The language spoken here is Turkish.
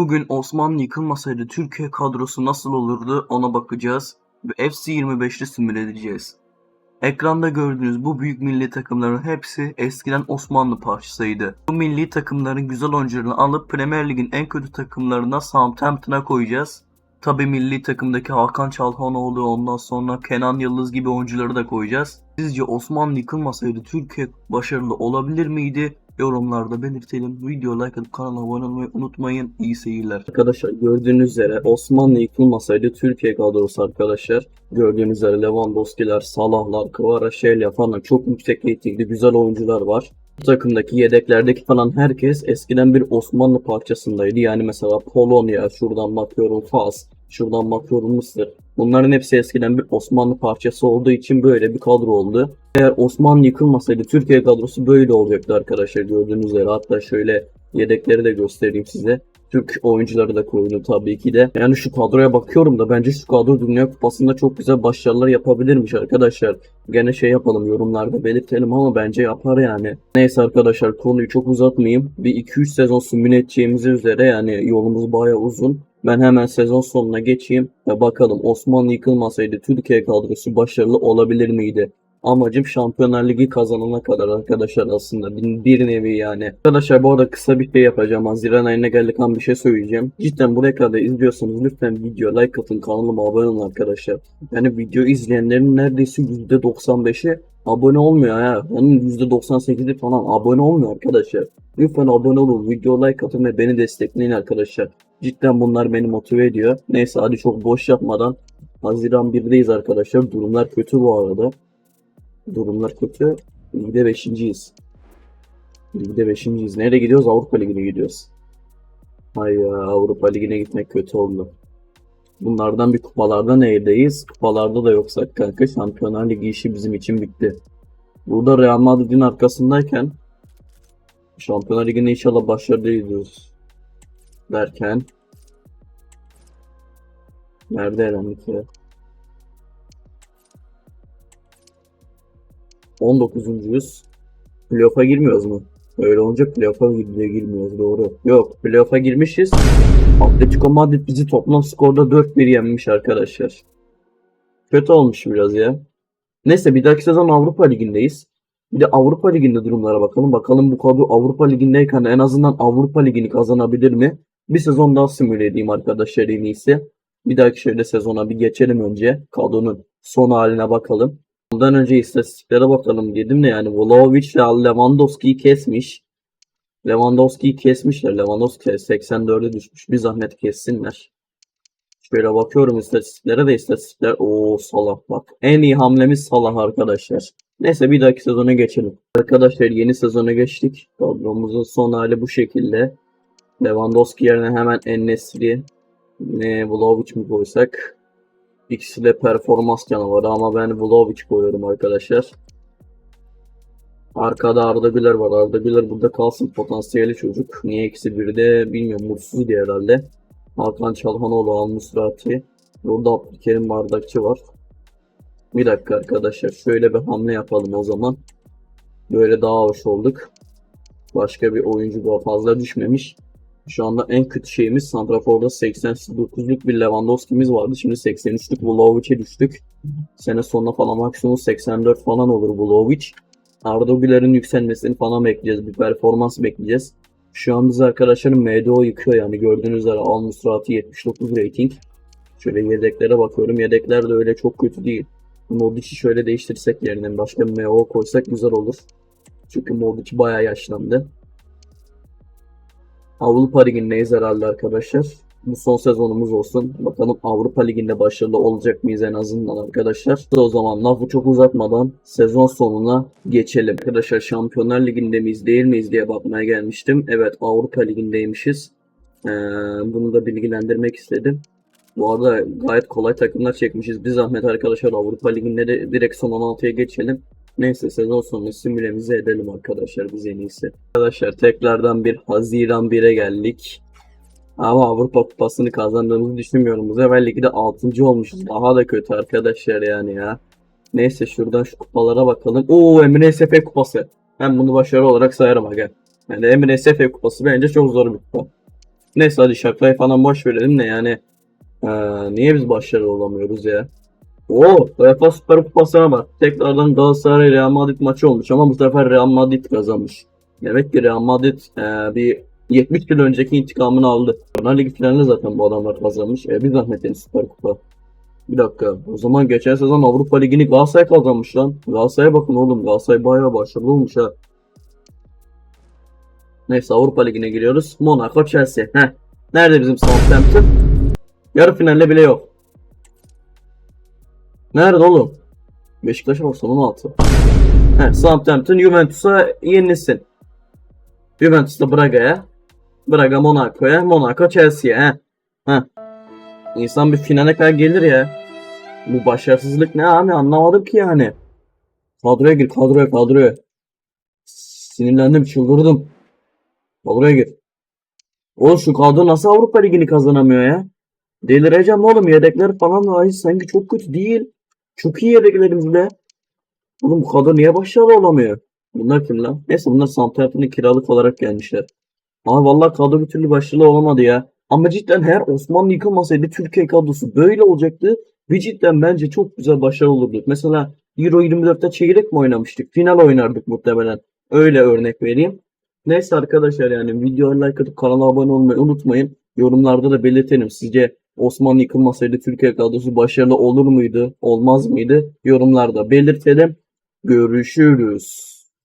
Bugün Osmanlı yıkılmasaydı Türkiye kadrosu nasıl olurdu ona bakacağız ve FC25'te simüle edeceğiz. Ekranda gördüğünüz bu büyük milli takımların hepsi eskiden Osmanlı parçasıydı. Bu milli takımların güzel oyuncularını alıp Premier Lig'in en kötü takımlarına Southampton'a koyacağız. Tabi milli takımdaki Hakan Çalhanoğlu ondan sonra Kenan Yıldız gibi oyuncuları da koyacağız. Sizce Osmanlı yıkılmasaydı Türkiye başarılı olabilir miydi? Yorumlarda belirtelim. Video like atıp kanala abone olmayı unutmayın. İyi seyirler. Arkadaşlar gördüğünüz üzere Osmanlı yıkılmasaydı Türkiye kadrosu arkadaşlar. Gördüğünüz üzere Lewandowski'ler, Salah'lar, Kvaratskhelia falan çok yüksek reytingli güzel oyuncular var. Bu takımdaki yedeklerdeki falan herkes eskiden bir Osmanlı parçasındaydı. Yani mesela Polonya, şuradan bakıyorum Fas, şuradan bakıyorum Mısır. Bunların hepsi eskiden bir Osmanlı parçası olduğu için böyle bir kadro oldu. Eğer Osmanlı yıkılmasaydı Türkiye kadrosu böyle olacaktı arkadaşlar gördüğünüz üzere. Hatta şöyle yedekleri de göstereyim size. Türk oyuncuları da koydum tabii ki de. Yani şu kadroya bakıyorum da bence şu kadro Dünya Kupası'nda çok güzel başarılar yapabilirmiş arkadaşlar. Gene şey yapalım yorumlarda belirtelim ama bence yapar yani. Neyse arkadaşlar konuyu çok uzatmayayım. Bir 2-3 sezon simüle edeceğimiz üzere yani yolumuz baya uzun. Ben hemen sezon sonuna geçeyim ve bakalım Osmanlı yıkılmasaydı Türkiye kadrosu başarılı olabilir miydi? Amacım Şampiyonlar Ligi kazanana kadar arkadaşlar aslında bir, bir nevi yani. Arkadaşlar bu arada kısa bir şey yapacağım. Haziran ayına geldik an bir şey söyleyeceğim. Cidden buraya kadar izliyorsanız lütfen video like atın kanalıma abone olun arkadaşlar. Yani video izleyenlerin neredeyse %95'i abone olmuyor ya. Onun %98'i falan abone olmuyor arkadaşlar. Lütfen abone olun, video like atın ve beni destekleyin arkadaşlar. Cidden bunlar beni motive ediyor. Neyse hadi çok boş yapmadan Haziran 1'deyiz arkadaşlar. Durumlar kötü bu arada. Durumlar kötü. Ligde 5.yiz. Ligde 5.yiz. Nereye gidiyoruz? Avrupa Ligi'ne gidiyoruz. Hay ya Avrupa Ligi'ne gitmek kötü oldu. Bunlardan bir kupalarda neredeyiz? Kupalarda da yoksak kanka Şampiyonlar Ligi işi bizim için bitti. Burada Real Madrid'in arkasındayken Şampiyonlar Ligi'ne inşallah başarılı gidiyoruz. Derken Nerede elendik ya? 19.yüz. Playoff'a girmiyoruz mu? Öyle olunca playoff'a gir- girmiyoruz doğru. Yok playoff'a girmişiz. Atletico Madrid bizi toplam skorda 4-1 yenmiş arkadaşlar. Kötü olmuş biraz ya. Neyse bir dahaki sezon Avrupa Ligi'ndeyiz. Bir de Avrupa Ligi'nde durumlara bakalım. Bakalım bu kadro Avrupa Ligi'ndeyken en azından Avrupa Ligi'ni kazanabilir mi? Bir sezon daha simüle edeyim arkadaşlar en iyisi. Bir dahaki şöyle sezona bir geçelim önce. Kadronun son haline bakalım. Ondan önce istatistiklere bakalım dedim de yani Vlahovic ile Lewandowski'yi kesmiş. Lewandowski'yi kesmişler. Lewandowski 84'e düşmüş. Bir zahmet kessinler. Şöyle bakıyorum istatistiklere de istatistikler. Oo Salah bak. En iyi hamlemiz Salah arkadaşlar. Neyse bir dahaki sezona geçelim. Arkadaşlar yeni sezona geçtik. Kadromuzun son hali bu şekilde. Lewandowski yerine hemen En-Nesyri ne Vlahovic mi koysak? İkisi de performans canavarı ama ben Vlahovic koyuyorum arkadaşlar. Arkada Arda Güler var. Arda Güler burada kalsın potansiyeli çocuk. Niye ikisi bir de bilmiyorum mutsuz diye herhalde. Hakan Çalhanoğlu, Al Musrati. Burada Abdülkerim Bardakçı var. Bir dakika arkadaşlar şöyle bir hamle yapalım o zaman. Böyle daha hoş olduk. Başka bir oyuncu bu fazla düşmemiş. Şu anda en kötü şeyimiz Santrafor'da 89'luk bir Lewandowski'miz vardı. Şimdi 83'lük Vlahovic'e düştük. Sene sonuna falan maksimum 84 falan olur Vlahovic. Arda Güler'in yükselmesini falan bekleyeceğiz. Bir performans bekleyeceğiz. Şu an biz arkadaşlarım MDO yıkıyor yani gördüğünüz üzere Al Musrati 79 rating. Şöyle yedeklere bakıyorum. Yedekler de öyle çok kötü değil. Modric'i şöyle değiştirsek yerine başka MO koysak güzel olur. Çünkü Modric bayağı yaşlandı. Avrupa Ligi'ndeyiz herhalde arkadaşlar. Bu son sezonumuz olsun. Bakalım Avrupa Ligi'nde başarılı olacak mıyız en azından arkadaşlar. O zaman lafı çok uzatmadan sezon sonuna geçelim. Arkadaşlar Şampiyonlar Ligi'nde miyiz değil miyiz diye bakmaya gelmiştim. Evet Avrupa Ligi'ndeymişiz. Ee, bunu da bilgilendirmek istedim. Bu arada gayet kolay takımlar çekmişiz. Bir zahmet arkadaşlar Avrupa Ligi'nde de direkt son 16'ya geçelim. Neyse sezon sonu simülemizi edelim arkadaşlar biz en iyisi. Arkadaşlar tekrardan bir Haziran 1'e geldik. Ama Avrupa Kupası'nı kazandığımızı düşünmüyorum. Bu sefer ligde 6. olmuşuz. Daha da kötü arkadaşlar yani ya. Neyse şuradan şu kupalara bakalım. Oo Emre SF Kupası. Ben bunu başarı olarak sayarım aga. Yani Emre SF Kupası bence çok zor bir kupa. Neyse hadi şakayı falan boş verelim de yani eee, niye biz başarılı olamıyoruz ya? Oo, UEFA Süper Kupası'na bak. Tekrardan Galatasaray Real Madrid maçı olmuş ama bu sefer Real Madrid kazanmış. Demek ki Real Madrid eee, bir 70 yıl önceki intikamını aldı. Final Ligi finalinde zaten bu adamlar kazanmış. E bir zahmet yani Süper Kupa. Bir dakika. O zaman geçen sezon Avrupa Ligi'ni Galatasaray kazanmış lan. Galatasaray'a bakın oğlum. Galatasaray bayağı başarılı olmuş ha. Neyse Avrupa Ligi'ne giriyoruz. Monaco, Chelsea. Heh. Nerede bizim Southampton? Yarı finalde bile yok. Nerede oğlum? Beşiktaş'a baksana 16. Heh, Southampton Juventus'a yenilsin. Juventus da Braga'ya. Braga Monaco'ya. Monaco Chelsea'ye. Heh. Heh. İnsan bir finale kadar gelir ya. Bu başarısızlık ne abi anlamadım ki yani. Kadroya gir kadroya kadroya. Sinirlendim çıldırdım. Kadroya gir. Oğlum şu kadro nasıl Avrupa Ligi'ni kazanamıyor ya? Delireceğim oğlum yedekler falan ay sanki çok kötü değil. Çok iyi yedeklerimizde. Oğlum bu kadro niye başarılı olamıyor? Bunlar kim lan? Neyse bunlar Southampton'a kiralık olarak gelmişler. Ama vallahi kadro bir türlü başarılı olamadı ya. Ama cidden her Osmanlı yıkılmasaydı Türkiye kadrosu böyle olacaktı. Ve cidden bence çok güzel başarılı olurdu. Mesela Euro 24'te çeyrek mi oynamıştık? Final oynardık muhtemelen. Öyle örnek vereyim. Neyse arkadaşlar yani videoya like atıp kanala abone olmayı unutmayın. Yorumlarda da belirtelim. Sizce Osmanlı yıkılmasaydı Türkiye kadrosu başarılı olur muydu? Olmaz mıydı? Yorumlarda belirtelim. Görüşürüz.